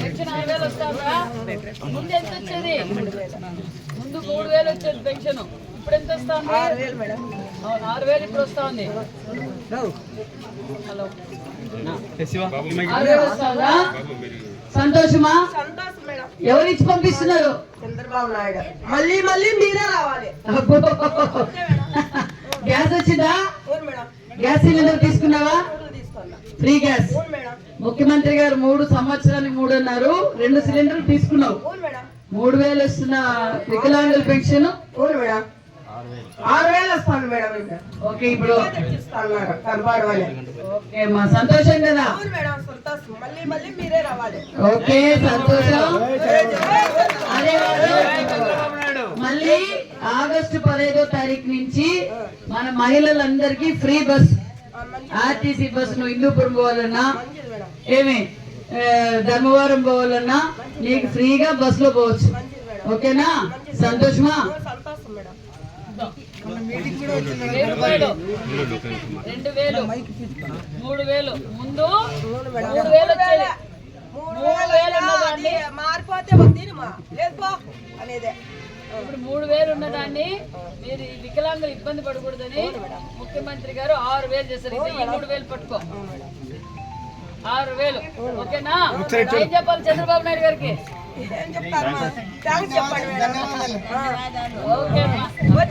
Pension వేలు. ముందు ఎంత వచ్చేది? ముందు మూడు వేలు వచ్చేది పెన్షన్. ఇప్పుడు ఎంత వస్తుంది? ఆరు వేలు ఇప్పుడు వస్తుంది. హలో. ఆరు వేలు వస్తుందా సంతోషమా? ఎవరు ఇచ్చి పంపిస్తున్నారు? చంద్రబాబు నాయుడు. మళ్ళీ మళ్ళీ మీరే రావాలి. గ్యాస్ వచ్చిందా? గ్యాస్ సిలిండర్ తీసుకున్నావా? Free gas. ముఖ్యమంత్రి గారు మూడు సంవత్సరానికి మూడు అన్నారు. రెండు సిలిండర్లు తీసుకున్నావు. మేడం. వేలు వస్తున్న వికలాంగుల పెన్షన్? ఆరు వేలు వస్తాను మేడం ఓకే ఇప్పుడు ఓకే మా సంతోషం కదా? అవును మేడం సంతోషం. మళ్ళీ మళ్ళీ మీరే రావాలి. ఓకే సంతోషం. మళ్ళీ ఆగస్టు పదహైదో తారీఖు నుంచి మన మహిళలందరికీ ఫ్రీ బస్ ఆర్టీసీ బస్ నువ్వు హిందూపురం పోవాలన్నా ఏమి? ధర్మవరం పోవాలన్నా నీకు ఫ్రీగా బస్లో పోవచ్చు. ఓకేనా? సంతోషమా? రెండు వేలు. మూడు వేలు. ముందు మూడు వేలు వచ్చేది. మారిపోతే ఇప్పుడు మూడు వేలు ఉన్నదాన్ని మీరు వికలాంగులు ఇబ్బంది పడకూడదని ముఖ్యమంత్రి గారు ఆరు వేలు చేశారు. ఈ మూడు వేలు పట్టుకో. ఆరు వేలు. ఓకేనా? ఏం చెప్పాలి చంద్రబాబు నాయుడు గారికి. ఓకే